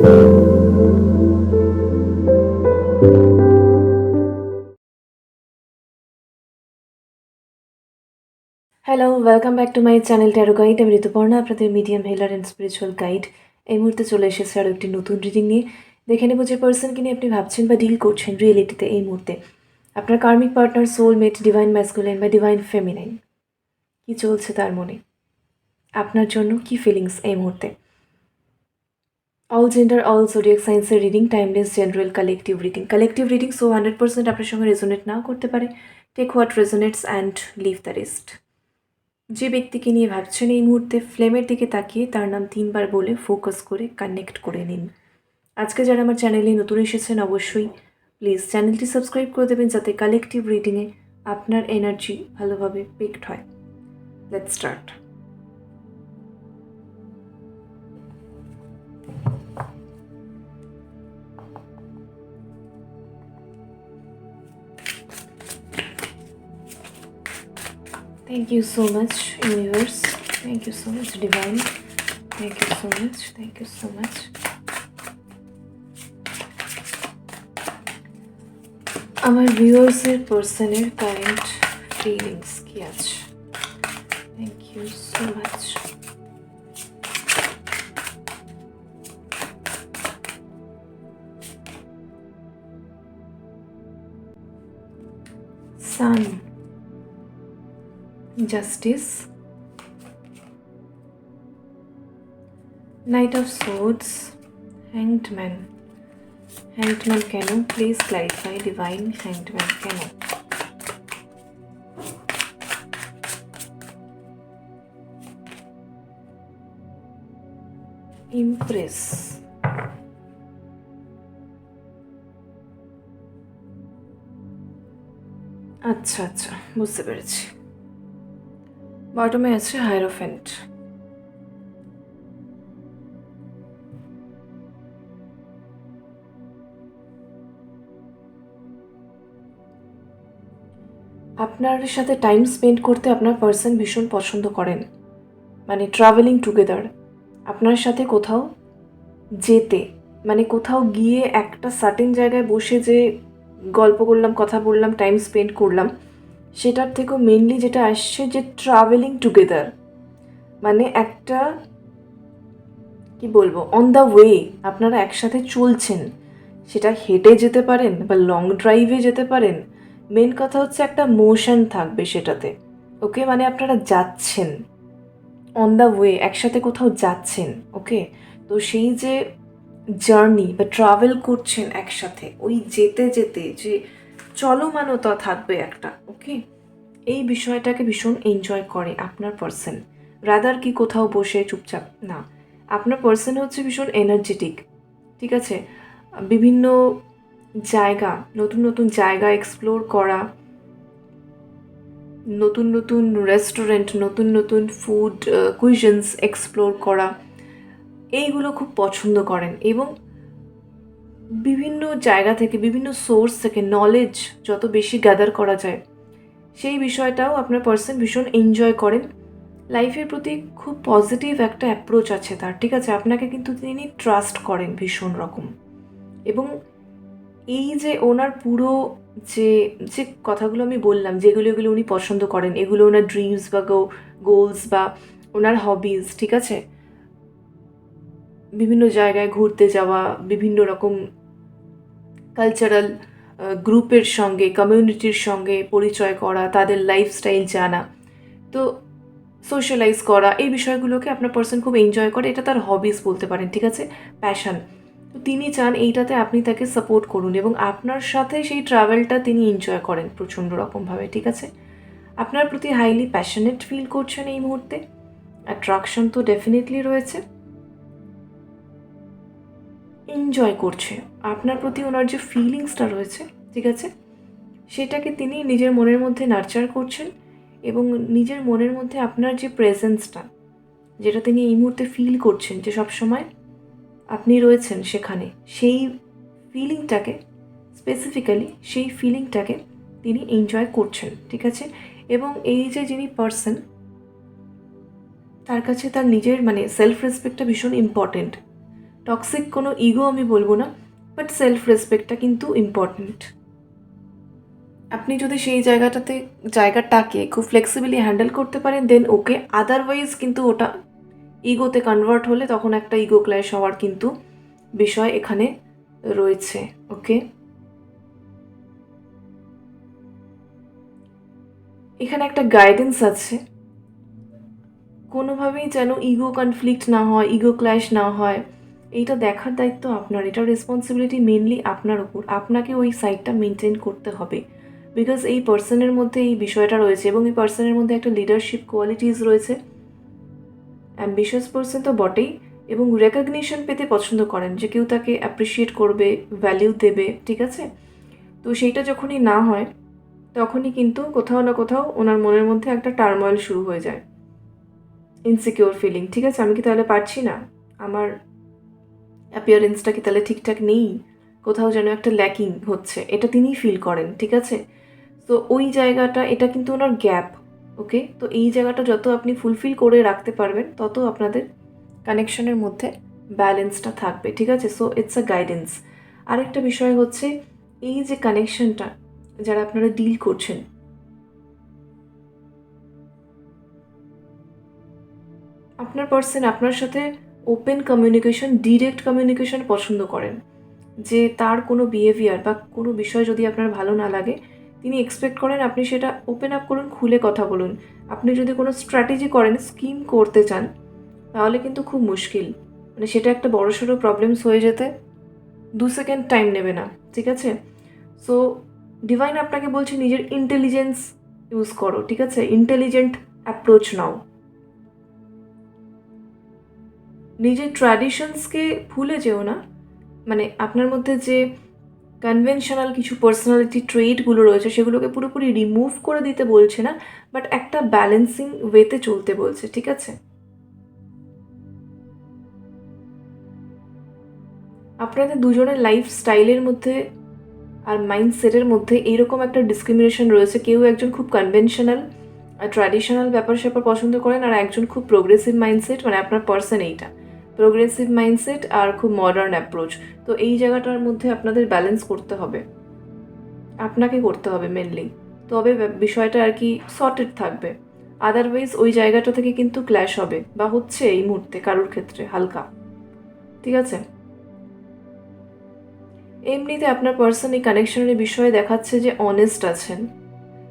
Hello welcome back to my channel tarot guide আমি ঋতুপর্ণা আপনাদের medium healer and spiritual guide এই মুহূর্তে চলে এসেছে আরও একটি নতুন রিডিং নিয়ে। দেখে নেব যে পার্সনকে নিয়ে আপনি ভাবছেন বা ডিল করছেন রিয়েলিটিতে এই মুহূর্তে। আপনার karmic partner soulmate divine masculine বা ডিভাইন ফেমিনাইন কী চলছে তার মনে? আপনার জন্য কি ফিলিংস এই মুহূর্তে? অল জেন্ডার অল জোডিয়াক সায়েন্সের reading timeless general collective reading collective reading so hundred percent আপনার সঙ্গে রেজোনেট নাও করতে পারে। Take what resonates and leave the rest যে ব্যক্তিকে নিয়ে ভাবছেন এই মুহূর্তে ফ্লেমের দিকে তাকিয়ে তার নাম তিনবার বলে ফোকাস করে কানেক্ট করে নিন। আজকে যারা আমার চ্যানেলে নতুন এসেছেন, অবশ্যই প্লিজ চ্যানেলটি সাবস্ক্রাইব করে দেবেন যাতে কালেকটিভ রিডিংয়ে আপনার এনার্জি ভালোভাবে পিকড হয়। Let start Thank you so much, universe. Thank you so much, divine. Thank you so much. Thank you so much. আমার ভিউয়ার্সের পার্সনের কারেন্ট ফিলিংস কি আছে thank you so much son justice knight of swords hanged man hanged man কেন please clarify divine hanged man কেন Impress আচ্ছা আচ্ছা বুঝতে পেরেছি বটমে আছে হাইরোফেন্ট। আপনার সাথে টাইম স্পেন্ড করতে আপনার পার্সন ভীষণ পছন্দ করেন। মানে ট্রাভেলিং টুগেদার আপনার সাথে কোথাও যেতে মানে কোথাও গিয়ে একটা সার্টেন জায়গায় বসে যে গল্প করলাম, কথা বললাম টাইম স্পেন্ড করলাম সেটার থেকেও মেনলি যেটা আসছে যে ট্রাভেলিং টুগেদার মানে একটা, কি বলব অন দ্য ওয়ে আপনারা একসাথে চলছেন, সেটা হেঁটে যেতে পারেন বা লং ড্রাইভে যেতে পারেন মেন কথা হচ্ছে একটা মোশন থাকবে সেটাতে ওকে মানে আপনারা যাচ্ছেন অন দ্য ওয়ে একসাথে কোথাও যাচ্ছেন ওকে তো সেই যে জার্নি বা ট্রাভেল করছেন একসাথে, ওই যেতে যেতে যে চলমানতা থাকবে একটা ওকে এই বিষয়টাকে ভীষণ এনজয় করে আপনার পার্সন রাদার কি কোথাও বসে চুপচাপ? না। আপনার পার্সন হচ্ছে ভীষণ এনার্জেটিক ঠিক আছে? বিভিন্ন জায়গা, নতুন নতুন জায়গা এক্সপ্লোর করা, নতুন নতুন রেস্টুরেন্ট নতুন নতুন ফুড কুইজন্স এক্সপ্লোর করা, এইগুলো খুব পছন্দ করেন এবং বিভিন্ন জায়গা থেকে, বিভিন্ন সোর্স থেকে নলেজ যত বেশি গ্যাদার করা যায়, সেই বিষয়টাও আপনার পার্সন ভীষণ এনজয় করেন। লাইফের প্রতি খুব পজিটিভ একটা অ্যাপ্রোচ আছে তার, ঠিক আছে? আপনাকে কিন্তু তিনি ট্রাস্ট করেন ভীষণ রকম। এবং এই যে ওনার পুরো যে যে কথাগুলো আমি বললাম, যেগুলো, এগুলো উনি পছন্দ করেন, এগুলো ওনার ড্রিমস বা গো গোলস বা ওনার হবিজ ঠিক আছে? বিভিন্ন জায়গায় ঘুরতে যাওয়া, বিভিন্ন রকম কালচারাল গ্রুপের সঙ্গে কমিউনিটির সঙ্গে পরিচয় করা, তাদের লাইফস্টাইল জানা। তো সোশ্যালাইজ করা, এই বিষয়গুলোকে আপনার পার্সন খুব এনজয় করে, এটা তার হবিস বলতে পারেন, ঠিক আছে? প্যাশন তো তিনি চান এইটাতে আপনি তাকে সাপোর্ট করুন এবং আপনার সাথে সেই ট্রাভেলটা তিনি এনজয় করেন প্রচণ্ড রকমভাবে, ঠিক আছে? আপনার প্রতি হাইলি প্যাশনেট ফিল করছেন এই মুহূর্তে। অ্যাট্রাকশন তো ডেফিনেটলি রয়েছে। এনজয় করছে। আপনার প্রতি ওনার যে ফিলিংসটা রয়েছে, ঠিক আছে? সেটাকে তিনি নিজের মনের মধ্যে নার্চার করছেন এবং নিজের মনের মধ্যে আপনার যে প্রেজেন্সটা যেটা তিনি এই মুহূর্তে ফিল করছেন যে সব সময় আপনি রয়েছেন সেখানে, সেই ফিলিংটাকে স্পেসিফিক্যালি সেই ফিলিংটাকে তিনি এনজয় করছেন, ঠিক আছে? এবং এই যে যিনি পার্সন তার কাছে তার নিজের মানে সেলফ রেসপেক্টটা ভীষণ ইম্পর্টেন্ট টক্সিক কোনো ইগো আমি বলব না বাট সেলফ রেসপেক্টটা কিন্তু ইম্পর্ট্যান্ট আপনি যদি সেই জায়গাটাতে জায়গাটাকে খুব ফ্লেক্সিবলি হ্যান্ডেল করতে পারেন দেন ওকে আদারওয়াইজ কিন্তু ওটা ইগোতে কনভার্ট হলে তখন একটা ইগো ক্ল্যাশ হওয়ার কিন্তু বিষয় এখানে রয়েছে ওকে এখানে একটা গাইডেন্স আছে। কোনোভাবেই যেন ইগো কনফ্লিক্ট না হয় ইগো ক্ল্যাশ না হয় এইটা দেখার দায়িত্ব আপনার। এটা রেসপন্সিবিলিটি মেনলি আপনার উপর। আপনাকে ওই সাইডটা মেনটেন করতে হবে। বিকজ এই পার্সনের মধ্যে এই বিষয়টা রয়েছে এবং এই পার্সনের মধ্যে একটা লিডারশিপ কোয়ালিটিস রয়েছে। অ্যাম্বিশিয়াস পার্সন তো বটেই এবং রেকগনিশন পেতে পছন্দ করেন যে কেউ তাকে অ্যাপ্রিসিয়েট করবে ভ্যালিউ দেবে, ঠিক আছে? তো সেইটা যখনই না হয়, তখনই কিন্তু কোথাও না কোথাও ওনার মনের মধ্যে একটা টার্ময়েল শুরু হয়ে যায়। ইনসিকিওর ফিলিং ঠিক আছে? আমি কি তাহলে পারছি না? আমার অ্যাপিয়ারেন্সটা কি তাহলে ঠিকঠাক নেই? কোথাও যেন একটা ল্যাকিং হচ্ছে। এটা তিনিই ফিল করেন, ঠিক আছে? তো ওই জায়গাটা, এটা কিন্তু ওনার গ্যাপ ওকে তো এই জায়গাটা যত আপনি ফুলফিল করে রাখতে পারবেন, তত আপনাদের কানেকশনের মধ্যে ব্যালেন্সটা থাকবে, ঠিক আছে? সো ইটস আ গাইডেন্স আরেকটা বিষয় হচ্ছে, এই যে কানেকশনটা যারা আপনারা ডিল করছেন, আপনার পার্সন আপনার সাথে ওপেন কমিউনিকেশন ডিরেক্ট কমিউনিকেশন পছন্দ করেন। যে তার কোনো বিহেভিয়ার বা কোনো বিষয় যদি আপনার ভালো না লাগে, তিনি এক্সপেক্ট করেন আপনি সেটা ওপেন আপ করুন, খুলে কথা বলুন। আপনি যদি কোনো স্ট্র্যাটেজি করেন স্কিম করতে চান, তাহলে কিন্তু খুব মুশকিল। মানে সেটা একটা বড়সড় প্রবলেমস হয়ে যেতে দু সেকেন্ড টাইম নেবে না, ঠিক আছে? সো ডিভাইন আপনাকে বলছে নিজের ইন্টেলিজেন্স ইউজ করো, ঠিক আছে? ইন্টেলিজেন্ট অ্যাপ্রোচ নাও। নিজের ট্র্যাডিশনসকে ভুলে যেও না। মানে আপনার মধ্যে যে কনভেনশনাল কিছু পার্সোনালিটি ট্রেডগুলো রয়েছে, সেগুলোকে পুরোপুরি রিমুভ করে দিতে বলছে না বাট একটা ব্যালেন্সিং ওয়েতে চলতে বলছে, ঠিক আছে? আপনাদের দুজনের লাইফ স্টাইলের মধ্যে আর মাইন্ডসেটের মধ্যে এইরকম একটা ডিসক্রিমিনেশন রয়েছে। কেউ একজন খুব কনভেনশনাল আর ট্র্যাডিশনাল ব্যাপার স্যাপার পছন্দ করেন, আর একজন খুব প্রোগ্রেসিভ মাইন্ডসেট মানে আপনার পার্সন এইটা। প্রোগ্রেসিভ মাইন্ডসেট আর খুব মডার্ন অ্যাপ্রোচ তো এই জায়গাটার মধ্যে আপনাদের ব্যালেন্স করতে হবে। আপনাকে করতে হবে মেনলি তবে বিষয়টা আর কি সর্টেড থাকবে। আদারওয়াইজ ওই জায়গাটা থেকে কিন্তু ক্ল্যাশ হবে বা হচ্ছে এই মুহূর্তে কারোর ক্ষেত্রে হালকা। ঠিক আছে? এমনিতে আপনার পার্সন এই কানেকশনের বিষয়ে দেখাচ্ছে যে অনেস্ট আছেন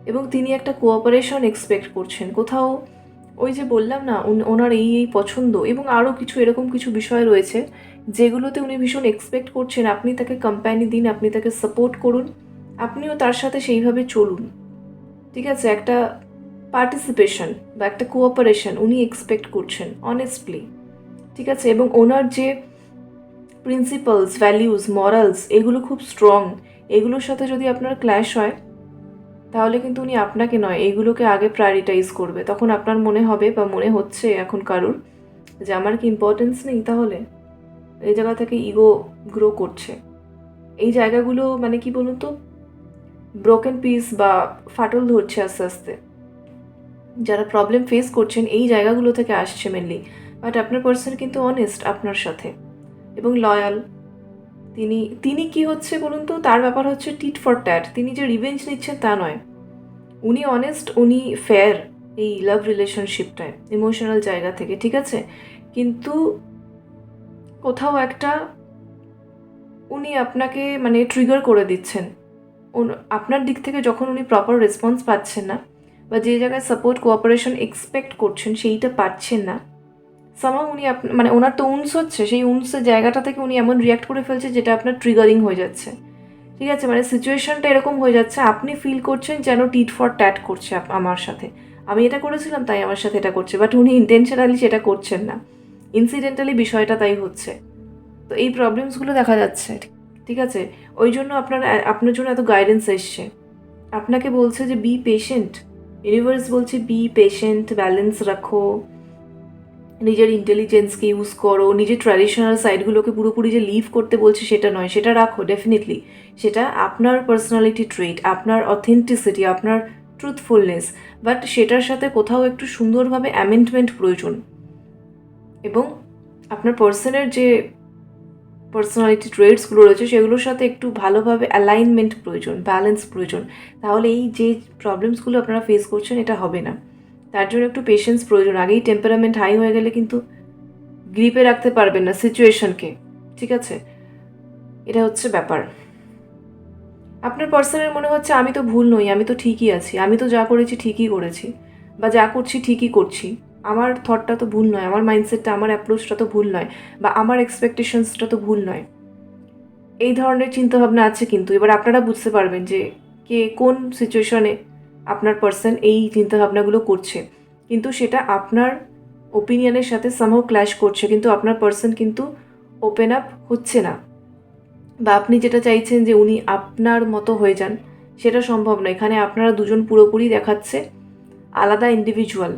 এবং তিনি একটা কোঅপারেশন এক্সপেক্ট করছেন। কোথাও ওই যে বললাম না ওনার এই এই পছন্দ এবং আরও কিছু, এরকম কিছু বিষয় রয়েছে যেগুলোতে উনি ভীষণ এক্সপেক্ট করছেন। আপনি তাকে কোম্পানি দিন, আপনি তাকে সাপোর্ট করুন, আপনিও তার সাথে সেইভাবে চলুন। ঠিক আছে? একটা পার্টিসিপেশন বা একটা কোঅপারেশন উনি এক্সপেক্ট করছেন অনেস্টলি ঠিক আছে? এবং ওনার যে প্রিন্সিপালস ভ্যালিউস মরালস এগুলো খুব স্ট্রং এগুলোর সাথে যদি আপনার ক্ল্যাশ হয় তাহলে কিন্তু উনি আপনাকে নয় এইগুলোকে আগে প্রায়োরিটাইজ করবে। তখন আপনার মনে হবে বা মনে হচ্ছে এখন কারুর যে আমার কি ইম্পর্টেন্স নেই তাহলে? এই জায়গা থেকে ইগো গ্রো করছে। এই জায়গাগুলো মানে কি বলুন তো? ব্রোকেন পিস বা ফাটল ধরছে আস্তে আস্তে। যারা প্রবলেম ফেস করছেন, এই জায়গাগুলো থেকে আসছে মেনলি বাট আপনার পার্সন কিন্তু অনেস্ট আপনার সাথে। এবং লয়াল তিনি তিনি কি হচ্ছে বলুন তো? তার ব্যাপার হচ্ছে টিট ফর ট্যাট। তিনি যে রিভেঞ্জ নিচ্ছেন তা নয়। উনি অনেস্ট উনি ফেয়ার এই লাভ রিলেশনশিপটায় ইমোশনাল জায়গা থেকে, ঠিক আছে? কিন্তু কোথাও একটা উনি আপনাকে মানে ট্রিগার করে দিচ্ছেন। আপনার দিক থেকে যখন উনি প্রপার রেসপন্স পাচ্ছেন না বা যে জায়গায় সাপোর্ট কোঅপারেশন এক্সপেক্ট করছেন, সেইটা পাচ্ছেন না সামা উনি মানে ওনার তো উনস হচ্ছে, সেই উনসের জায়গাটা থেকে উনি এমন রিয়াক্ট করে ফেলছে যেটা আপনার ট্রিগারিং হয়ে যাচ্ছে। ঠিক আছে? মানে সিচুয়েশনটা এরকম হয়ে যাচ্ছে, আপনি ফিল করছেন যেন টিট ফর ট্যাট করছে আমার সাথে। আমি এটা করেছিলাম, তাই আমার সাথে এটা করছে বাট উনি ইন্টেনশনালি সেটা করছেন না। ইনসিডেন্টালি বিষয়টা তাই হচ্ছে। তো এই প্রবলেমসগুলো দেখা যাচ্ছে, ঠিক আছে? ওই জন্য আপনার আপনার জন্য এত গাইডেন্স এসছে। আপনাকে বলছে যে বি পেশেন্ট ইউনিভার্স বলছে বি পেশেন্ট ব্যালেন্স রাখো। নিজের ইন্টেলিজেন্সকে ইউজ করো, নিজের ট্র্যাডিশনাল সাইডগুলোকে পুরোপুরি যে লিভ করতে বলছে সেটা নয়, সেটা রাখো ডেফিনেটলি সেটা আপনার পার্সোনালিটি ট্রেট আপনার অথেন্টিসিটি আপনার ট্রুথফুলনেস বাট সেটার সাথে কোথাও একটু সুন্দরভাবে অ্যামেন্ডমেন্ট প্রয়োজন। এবং আপনার পার্সনের যে পার্সোনালিটি ট্রেডসগুলো রয়েছে, সেগুলোর সাথে একটু ভালোভাবে অ্যালাইনমেন্ট প্রয়োজন ব্যালেন্স প্রয়োজন। তাহলে এই যে প্রবলেমসগুলো আপনারা ফেস করছেন, এটা হবে না। তার জন্য একটু পেশেন্স প্রয়োজন। আগেই টেম্পারামেন্ট হাই হয়ে গেলে কিন্তু গ্রিপে রাখতে পারবেন না সিচুয়েশনকে ঠিক আছে? এটা হচ্ছে ব্যাপার। আপনার পার্সনের মনে হচ্ছে, আমি তো ভুল নই, আমি তো ঠিকই আছি, আমি তো যা করেছি ঠিকই করেছি বা যা করছি ঠিকই করছি। আমার থটটা তো ভুল নয়, আমার মাইন্ডসেটটা আমার অ্যাপ্রোচটা তো ভুল নয় বা আমার এক্সপেকটেশনসটা তো ভুল নয়। এই ধরনের চিন্তাভাবনা আছে কিন্তু। এবার আপনারা বুঝতে পারবেন যে কে কোন সিচুয়েশনে আপনার পার্সন এই চিন্তাভাবনাগুলো করছে। কিন্তু সেটা আপনার ওপিনিয়নের সাথে সামহাও ক্ল্যাশ করছে। কিন্তু আপনার পার্সন কিন্তু ওপেন আপ হচ্ছে না। বা আপনি যেটা চাইছেন যে উনি আপনার মতো হয়ে যান, সেটা সম্ভব নয়। এখানে আপনারা দুজন পুরোপুরি দেখাচ্ছে আলাদা ইন্ডিভিজুয়াল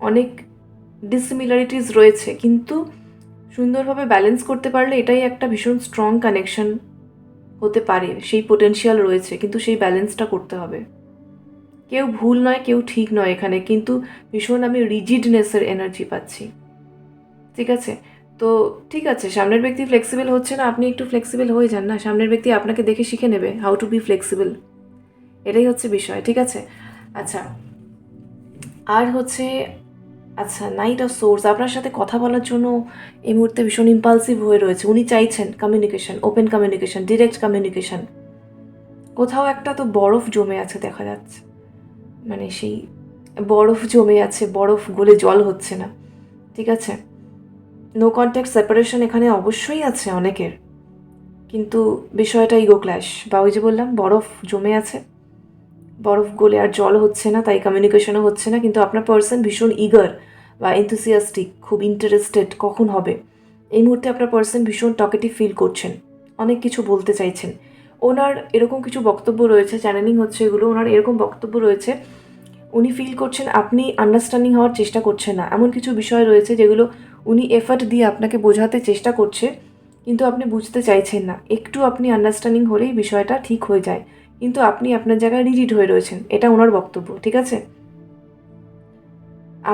অনেক ডিসিমিলারিটিস রয়েছে। কিন্তু সুন্দরভাবে ব্যালেন্স করতে পারলে এটাই একটা ভীষণ স্ট্রং কানেকশন হতে পারে। সেই পোটেনশিয়াল রয়েছে। কিন্তু সেই ব্যালেন্সটা করতে হবে। কেউ ভুল নয়, কেউ ঠিক নয় এখানে, কিন্তু ভীষণ আমি রিজিডনেসের এনার্জি পাচ্ছি। ঠিক আছে? তো ঠিক আছে, সামনের ব্যক্তি ফ্লেক্সিবল হচ্ছে না, আপনি একটু ফ্লেক্সিবল হয়ে যান না, সামনের ব্যক্তি আপনাকে দেখে শিখে নেবে হাউ টু বি ফ্লেক্সিবল এটাই হচ্ছে বিষয়, ঠিক আছে? আচ্ছা আর হচ্ছে আচ্ছা নাইট অফ সোর্স আপনার সাথে কথা বলার জন্য এই মুহূর্তে ভীষণ ইম্পালসিভ হয়ে রয়েছে। উনি চাইছেন communication open communication direct communication কোথাও একটা তো বরফ জমে আছে, দেখা যাচ্ছে। মানে সেই বরফ জমে আছে, বরফ গলে জল হচ্ছে না, ঠিক আছে? নো কন্ট্যাক্ট সেপারেশন এখানে অবশ্যই আছে অনেকের, কিন্তু বিষয়টা ইগো ক্ল্যাশ বা ওই যে বললাম, বরফ জমে আছে, বরফ গলে আর জল হচ্ছে না, তাই কমিউনিকেশনও হচ্ছে না, কিন্তু আপনার পার্সন ভীষণ ইগার বা এনথুসিয়াস্টিক খুব ইন্টারেস্টেড কখন হবে? এই মুহূর্তে আপনার পার্সন ভীষণ টকেটিভ ফিল করছেন, অনেক কিছু বলতে চাইছেন ওনার এরকম কিছু বক্তব্য রয়েছে চ্যানেলিং হচ্ছে এগুলো, ওনার এরকম বক্তব্য রয়েছে, উনি ফিল করছেন আপনি আন্ডারস্ট্যান্ডিং হওয়ার চেষ্টা করছেন না। এমন কিছু বিষয় রয়েছে যেগুলো উনি এফার্ট দিয়ে আপনাকে বোঝাতে চেষ্টা করছে, কিন্তু আপনি বুঝতে চাইছেন না। একটু আপনি আন্ডারস্ট্যান্ডিং হলেই বিষয়টা ঠিক হয়ে যায়, কিন্তু আপনি আপনার জায়গায় রিজিড হয়ে রয়েছেন। এটা ওনার বক্তব্য, ঠিক আছে?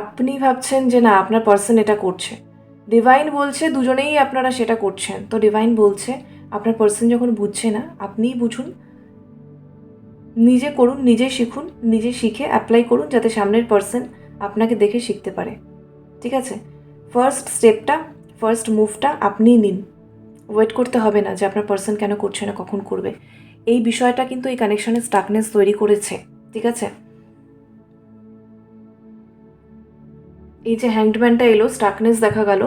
আপনি ভাবছেন যে না, আপনার পার্সন এটা করছে। ডিভাইন বলছে, দুজনেই আপনারা সেটা করছেন। তো ডিভাইন বলছে আপনার পার্সন যখন বুঝছে না, আপনিই বুঝুন। নিজে করুন নিজে শিখুন, নিজে শিখে অ্যাপ্লাই করুন যাতে সামনের পার্সন আপনাকে দেখে শিখতে পারে। ঠিক আছে? ফার্স্ট স্টেপটা ফার্স্ট মুভটা আপনিই নিন। ওয়েট করতে হবে না যে আপনার পার্সন কেন করছে না, কখন করবে। এই বিষয়টা কিন্তু এই কানেকশনের স্টাকনেস তৈরি করেছে। ঠিক আছে? এই যে হ্যান্ডম্যানটা এলো স্টাকনেস দেখা গেল।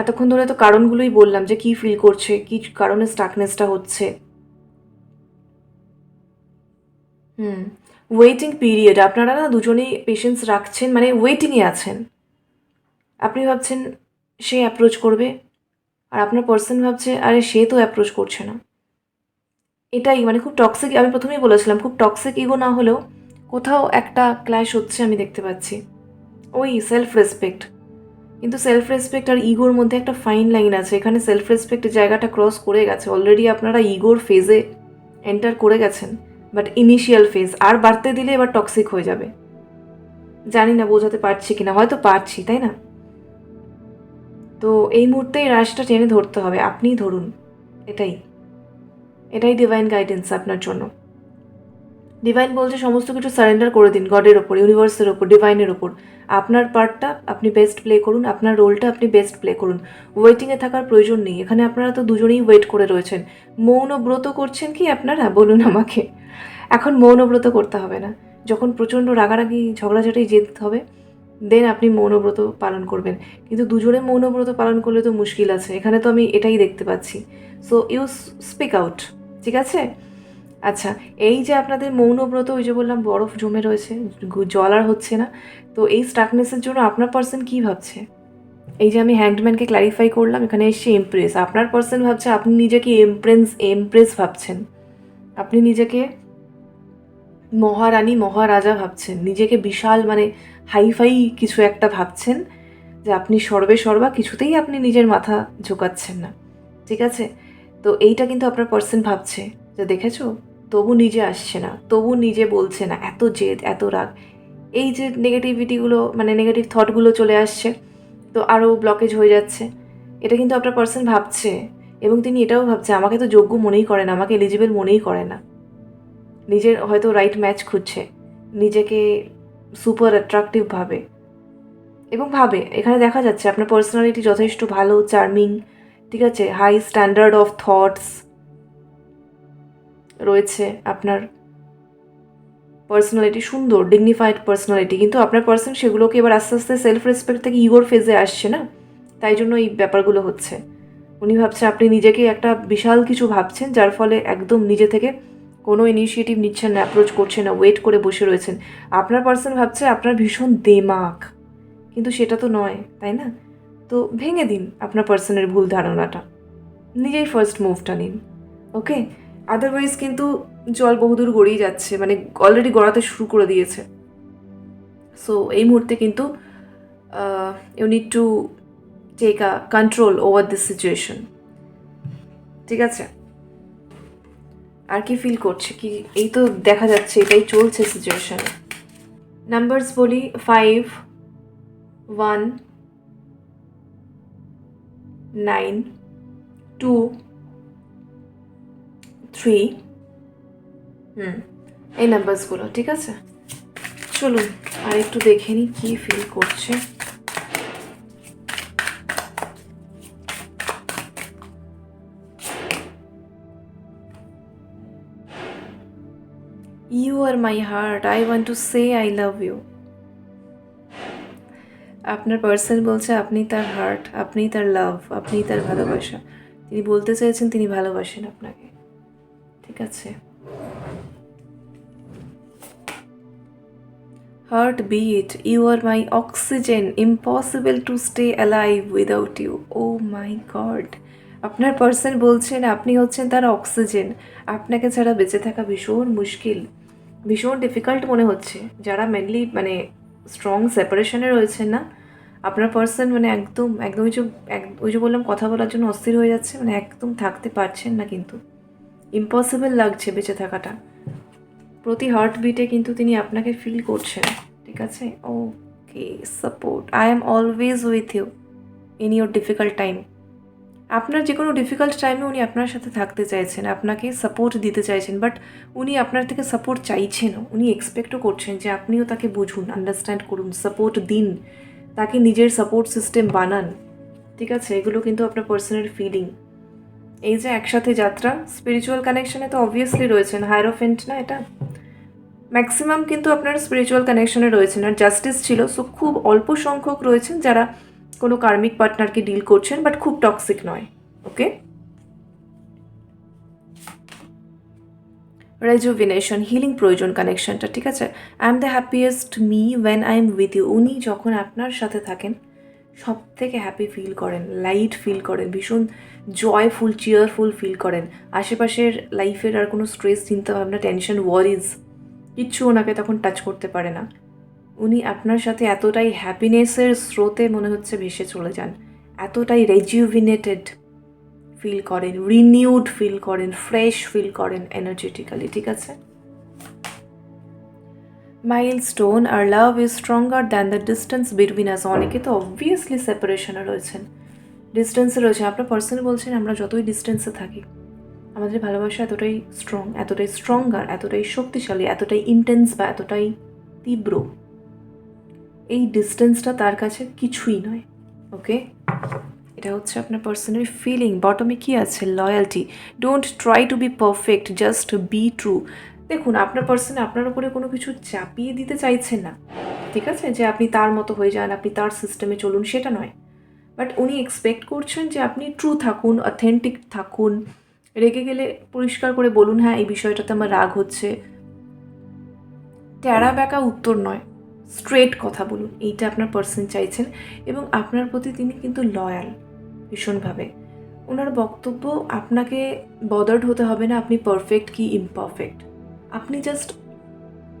এতক্ষণ ধরে তো কারণগুলোই বললাম যে কি ফিল করছে, কি কারণে স্টাকনেসটা হচ্ছে। হুম ওয়েটিং পিরিয়ড আপনারা না দুজনেই পেশেন্স রাখছেন মানে ওয়েটিংয়ে আছেন। আপনি ভাবছেন, সে অ্যাপ্রোচ করবে, আর আপনার পার্সন ভাবছে, আরে সে তো অ্যাপ্রোচ করছে না। এটাই মানে খুব টক্সিক আমি প্রথমেই বলেছিলাম, খুব টক্সিক ইগো না হলেও কোথাও একটা ক্ল্যাশ হচ্ছে আমি দেখতে পাচ্ছি। ওই সেলফ রেসপেক্ট কিন্তু সেলফ রেসপেক্ট আর ইগোর মধ্যে একটা ফাইন লাইন আছে। এখানে সেলফ রেসপেক্টের জায়গাটা ক্রস করে গেছে। অলরেডি আপনারা ইগোর ফেজে এন্টার করে গেছেন। বাট ইনিশিয়াল ফেজ আর বাড়তে দিলে এবার টক্সিক হয়ে যাবে। জানি না, বোঝাতে পারছি কিনা, হয়তো পারছি, তাই না? তো এই মুহূর্তে এই রাশটা টেনে ধরতে হবে। আপনিই ধরুন। এটাই। এটাই ডিভাইন গাইডেন্স আপনার জন্য। ডিভাইন বলছে, সমস্ত কিছু সারেন্ডার করে দিন গডের ওপর ইউনিভার্সের ওপর ডিভাইনের ওপর। আপনার পার্টটা আপনি বেস্ট প্লে করুন, আপনার রোলটা আপনি বেস্ট প্লে করুন। ওয়েটিংয়ে থাকার প্রয়োজন নেই। এখানে আপনারা তো দুজনেই ওয়েট করে রয়েছেন। মৌন ব্রত করছেন কি আপনারা? বলুন আমাকে। এখন মৌনব্রত করতে হবে না। যখন প্রচণ্ড রাগারাগি, ঝগড়াঝাটি যেতে হবে দেন আপনি মৌনব্রত পালন করবেন। কিন্তু দুজনে মৌনব্রত পালন করলে তো মুশকিল আছে। এখানে তো আমি এটাই দেখতে পাচ্ছি। সো ইউ স্পিক আউট ঠিক আছে? আচ্ছা এই যে আপনাদের মৌনব্রত, ওই যে বললাম বরফ জমে রয়েছে জল আর হচ্ছে না, তো এই স্টাকনেসের জন্য আপনার পার্সন কী ভাবছে? এই যে আমি হ্যান্ডম্যানকে ক্ল্যারিফাই করলাম, এখানে এসছে এমপ্রেস আপনার পার্সন ভাবছে, আপনি নিজেকে এমপ্রেন্স এমপ্রেস ভাবছেন। আপনি নিজেকে মহারানী, মহারাজা ভাবছেন, নিজেকে বিশাল মানে হাইফাই কিছু একটা ভাবছেন, যে আপনি সর্বে সর্বা কিছুতেই আপনি নিজের মাথা ঝোকাচ্ছেন না, ঠিক আছে? তো এইটা কিন্তু আপনার পার্সন ভাবছে, যে দেখেছ? তবু নিজে আসছে না, তবু নিজে বলছে না, এত জেদ, এত রাগ। এই যে নেগেটিভিটিগুলো মানে নেগেটিভ থটগুলো চলে আসছে, তো আরও ব্লকেজ হয়ে যাচ্ছে। এটা কিন্তু আপনার পার্সন ভাবছে, এবং তিনি এটাও ভাবছে, আমাকে তো যোগ্য মনেই করে না, আমাকে এলিজিবল মনেই করে না। নিজের হয়তো রাইট ম্যাচ খুঁজছে, নিজেকে সুপার অ্যাট্রাকটিভ ভাবে। এবং ভাবে, এখানে দেখা যাচ্ছে আপনার পার্সোনালিটি যথেষ্ট ভালো চার্মিং ঠিক আছে? হাই স্ট্যান্ডার্ড অফ থটস রয়েছে আপনার পার্সোনালিটি সুন্দর ডিগনিফাইড পার্সোনালিটি কিন্তু আপনার পার্সন সেগুলোকে এবার আস্তে আস্তে সেলফ রেসপেক্ট থেকে ইগোর ফেজে আসছে না? তাই জন্য এই ব্যাপারগুলো হচ্ছে। উনি ভাবছে, আপনি নিজেকে একটা বিশাল কিছু ভাবছেন, যার ফলে একদম নিজে থেকে কোনো ইনিশিয়েটিভ নিচ্ছেন না অ্যাপ্রোচ করছেন না ওয়েট করে বসে রয়েছেন। আপনার পার্সন ভাবছে, আপনার ভীষণ দেমাক। কিন্তু সেটা তো নয়, তাই না? তো ভেঙে দিন আপনার পার্সনের ভুল ধারণাটা। নিজেই ফার্স্ট মুভটা নিন ওকে আদারওয়াইজ কিন্তু জল বহুদূর গড়িয়ে যাচ্ছে মানে অলরেডি গড়াতে শুরু করে দিয়েছে। সো এই মুহূর্তে কিন্তু you need to take a control over this situation ঠিক আছে? আর কি ফিল করছে? কি, এই তো দেখা যাচ্ছে, এটাই চলছে সিচুয়েশন নাম্বারস বলি five one nine two three hmm. এই নাম্বারসগুলো ঠিক আছে? চলুন আর একটু দেখে নিই কী ফিল করছে। You are my heart I want to say I love you আপনার পার্সন বলছে আপনি তার হার্ট আপনি তার লাভ আপনি তার ভালোবাসা। তিনি বলতে চাইছেন তিনি ভালোবাসেন আপনাকে। ঠিক আছে। Heart beat you are my oxygen impossible to stay alive without you oh my god আপনার পার্সন বলছেন, আপনি হচ্ছেন তার অক্সিজেন আপনাকে ছাড়া বেঁচে থাকা ভীষণ মুশকিল। ভীষণ ডিফিকাল্ট মনে হচ্ছে। যারা মেনলি মানে স্ট্রং সেপারেশনে রয়েছেন না, আপনার পার্সন মানে একদম একদম ওই যে ওই যে বললাম, কথা বলার জন্য অস্থির হয়ে যাচ্ছে মানে একদম থাকতে পারছেন না কিন্তু। ইম্পসিবল লাগছে বেঁচে থাকাটা। প্রতি হার্ট বিটে কিন্তু তিনি আপনাকে ফিল করছেন, ঠিক আছে? Okay support I am always with you in your difficult time আপনার যে কোনো ডিফিকাল্ট টাইমে উনি আপনার সাথে থাকতে চাইছেন, আপনাকে সাপোর্ট দিতে চাইছেন বাট উনি আপনার থেকে সাপোর্ট চাইছেন উনি এক্সপেক্টও করছেন যে আপনিও তাকে বুঝুন আন্ডারস্ট্যান্ড করুন সাপোর্ট দিন, তাকে নিজের সাপোর্ট সিস্টেম বানান, ঠিক আছে? এগুলো কিন্তু আপনার পার্সোনাল ফিলিং এই যে একসাথে যাত্রা স্পিরিচুয়াল কানেকশনে তো অবভিয়াসলি রয়েছেন। হায়ারোফেন্ট না এটা? ম্যাক্সিমাম কিন্তু আপনার স্পিরিচুয়াল কানেকশনে রয়েছেন। আর জাস্টিস ছিল সো খুব অল্প সংখ্যক রয়েছেন যারা কোনো কার্মিক পার্টনারকে ডিল করছেন বাট খুব টক্সিক নয়। ওকে রেজুভিনেশন হিলিং প্রয়োজন কানেকশনটা ঠিক আছে? I am the happiest me when I am with you উনি যখন আপনার সাথে থাকেন সব থেকে হ্যাপি ফিল করেন লাইট ফিল করেন, ভীষণ জয়ফুল চিয়ারফুল ফিল করেন। আশেপাশের লাইফের আর কোনো স্ট্রেস চিন্তাভাবনা টেনশন ওয়ারিজ কিচ্ছু ওনাকে তখন টাচ করতে পারে না। উনি আপনার সাথে এতটাই হ্যাপিনেসের স্রোতে মনে হচ্ছে ভেসে চলে যান। এতটাই রেজিউভিনেটেড ফিল করেন রিনিউড ফিল করেন ফ্রেশ ফিল করেন এনার্জেটিক্যালি ঠিক আছে? Milestone R love is stronger than the distance between us অনেকে তো অবভিয়াসলি সেপারেশনে রয়েছেন। ডিস্টেন্সে রয়েছে। আপনার পার্সন বলছেন, আমরা যতই ডিস্টেন্সে থাকি, আমাদের ভালোবাসা এতটাই স্ট্রং এতটাই স্ট্রঙ্গার এতটাই শক্তিশালী, এতটাই ইন্টেন্স বা এতটাই তীব্র। এই ডিস্টেন্সটা তার কাছে কিছুই নয় ওকে এটা হচ্ছে আপনার পার্সোনাল ফিলিং বটমে কী আছে? Loyalty don't try to be perfect just be true দেখুন, আপনার পার্সন আপনার উপরে কোনো কিছু চাপিয়ে দিতে চাইছেন না, ঠিক আছে? যে আপনি তার মতো হয়ে যান, আপনি তার সিস্টেমে চলুন, সেটা নয়। বাট উনি এক্সপেক্ট করছেন যে আপনি ট্রু থাকুন অথেন্টিক থাকুন। রেগে গেলে পরিষ্কার করে বলুন হ্যাঁ এই বিষয়টাতে আমার রাগ হচ্ছে। ট্যাড়া ব্যাকা উত্তর নয় স্ট্রেট কথা বলুন, এইটা আপনার পার্সন চাইছেন এবং আপনার প্রতি তিনি কিন্তু লয়াল ভীষণভাবে। ওনার বক্তব্য, আপনাকে বদার্ড হতে হবে না, আপনি পারফেক্ট কি ইমপারফেক্ট আপনি জাস্ট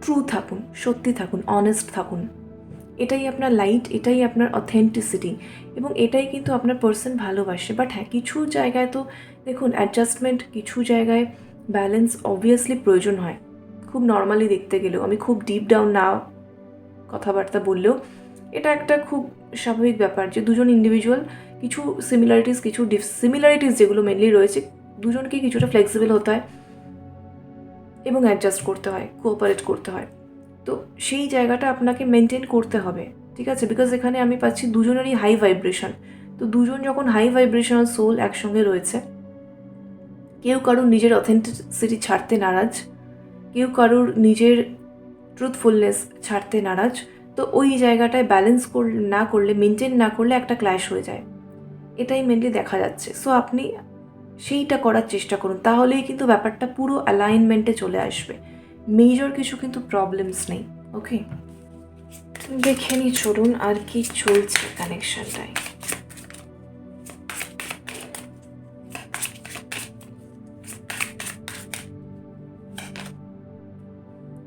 ট্রু থাকুন, সত্যি থাকুন অনেস্ট থাকুন। এটাই আপনার লাইট এটাই আপনার অথেন্টিসিটি এবং এটাই কিন্তু আপনার পার্সন ভালোবাসে। বাট হ্যাঁ কিছু জায়গায় তো দেখুন অ্যাডজাস্টমেন্ট কিছু জায়গায় ব্যালেন্স অবভিয়াসলি প্রয়োজন হয়। খুব নর্মালি দেখতে গেলেও। আমি খুব ডিপ ডাউন না কথাবার্তা বললেও এটা একটা খুব স্বাভাবিক ব্যাপার যে দুজন ইন্ডিভিজুয়াল কিছু সিমিলারিটিস কিছু সিমিলারিটিস যেগুলো মেনলি রয়েছে দুজনকে কিছুটা ফ্লেক্সিবল হতে হয় এবং অ্যাডজাস্ট করতে হয় কোঅপারেট করতে হয়। তো সেই জায়গাটা আপনাকে মেনটেন করতে হবে, ঠিক আছে? বিকজ এখানে আমি পাচ্ছি দুজনেরই হাই ভাইব্রেশন তো দুজন যখন হাই ভাইব্রেশনাল সোল একসঙ্গে রয়েছে, কেউ কারুর নিজের অথেন্টিসিটি ছাড়তে নারাজ, কেউ কারুর নিজের ট্রুথফুলনেস ছাড়তে নারাজ, তো ওই জায়গাটায় ব্যালেন্স কর, না করলে মেনটেন না করলে একটা ক্ল্যাশ হয়ে যায়। এটাই মেনলি দেখা যাচ্ছে। সো আপনি সেইটা করার চেষ্টা করুন, তাহলেই কিন্তু ব্যাপারটা পুরো অ্যালাইনমেন্টে চলে আসবে। মেজর কিছু কিন্তু প্রবলেমস নেই ওকে দেখে নি চলুন আর কি চলছে কানেকশনটায়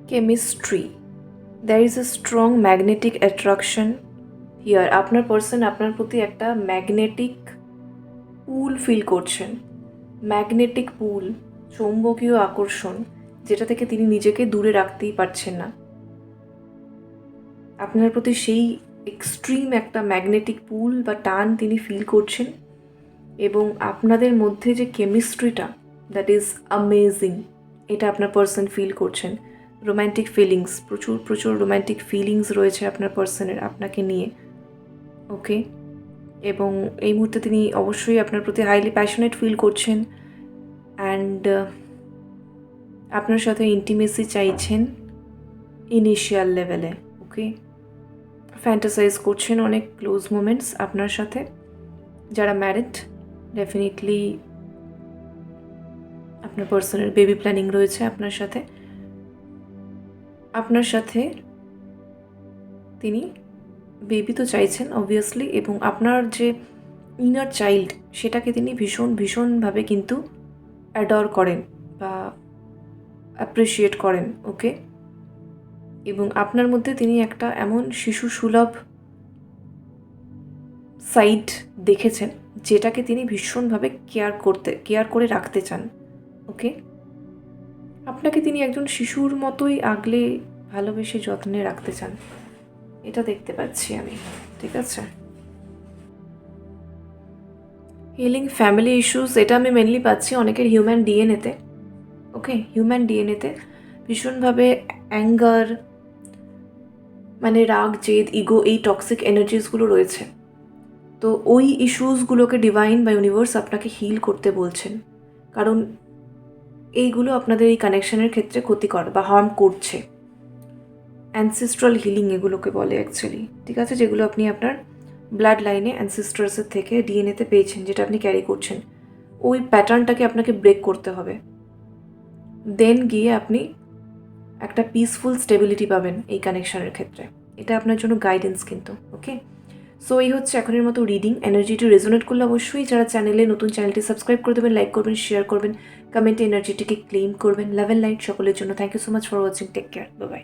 chemistry there is a strong magnetic attraction here আপনার পার্সন আপনার প্রতি একটা ম্যাগনেটিক পুল ফিল করছেন। ম্যাগনেটিক পুল চৌম্বকীয় আকর্ষণ। যেটা থেকে তিনি নিজেকে দূরে রাখতেই পারছেন না। আপনার প্রতি সেই এক্সট্রিম একটা ম্যাগনেটিক পুল বা টান তিনি ফিল করছেন এবং আপনাদের মধ্যে যে কেমিস্ট্রিটা দ্যাট ইজ অ্যামেজিং এটা আপনার পার্সন ফিল করছেন। রোম্যান্টিক ফিলিংস প্রচুর প্রচুর রোম্যান্টিক ফিলিংস রয়েছে আপনার পার্সনের আপনাকে নিয়ে। ওকে এবং এই মুহূর্তে তিনি অবশ্যই আপনার প্রতি হাইলি প্যাশনেট ফিল করছেন। অ্যান্ড আপনার সাথে ইন্টিমেসি চাইছেন ইনিশিয়াল লেভেলে ওকে ফ্যান্টাসাইজ করছেন অনেক ক্লোজ মোমেন্টস আপনার সাথে। যারা ম্যারিড ডেফিনেটলি আপনার পার্সনের বেবি প্ল্যানিং রয়েছে আপনার সাথে। আপনার সাথে তিনি বেবি তো চাইছেন অবভিয়াসলি এবং আপনার যে ইনার চাইল্ড সেটাকে তিনি ভীষণ, ভীষণভাবে কিন্তু অ্যাডর করেন। অ্যাপ্রিসিয়েট করেন ওকে এবং আপনার মধ্যে তিনি একটা এমন শিশু সুলভ সাইড দেখেছেন, যেটাকে তিনি ভীষণভাবে কেয়ার করতে কেয়ার করে রাখতে চান ওকে আপনাকে তিনি একজন শিশুর মতোই আগলে ভালোবেসে যত্নে রাখতে চান। এটা দেখতে পাচ্ছি আমি, ঠিক আছে? হিলিং ফ্যামিলি ইস্যুস এটা আমি মেনলি পাচ্ছি অনেকের হিউম্যান ডিএনএতে ওকে হিউম্যান ডিএনএতে ভীষণভাবে অ্যাঙ্গার মানে রাগ, জেদ ইগো এই টক্সিক এনার্জিসগুলো রয়েছে। তো ওই ইস্যুসগুলোকে ডিভাইন বা ইউনিভার্স আপনাকে হিল করতে বলছেন। কারণ এইগুলো আপনাদের এই কানেকশনের ক্ষেত্রে ক্ষতিকর বা হার্ম করছে। অ্যানসিস্ট্রাল হিলিং এগুলোকে বলে অ্যাকচুয়ালি ঠিক আছে? যেগুলো আপনি আপনার ব্লাড লাইনে অ্যানসিস্টার্সের থেকে ডিএনএতে পেয়েছেন, যেটা আপনি ক্যারি করছেন। ওই প্যাটার্নটাকে আপনাকে ব্রেক করতে হবে। দেন গিয়ে আপনি একটা পিসফুল স্টেবিলিটি পাবেন এই কানেকশানের ক্ষেত্রে। এটা আপনার জন্য গাইডেন্স কিন্তু ওকে সো এই হচ্ছে এখনের মতো রিডিং এনার্জিটি রেজোনেট করলে অবশ্যই যারা চ্যানেলে নতুন চ্যানেলটি সাবস্ক্রাইব করে দেবেন লাইক করবেন শেয়ার করবেন কমেন্টে এনার্জিটিকে ক্লেম করবেন। লেভেল লাইট সকলের জন্য। Thank you so much for watching take care bye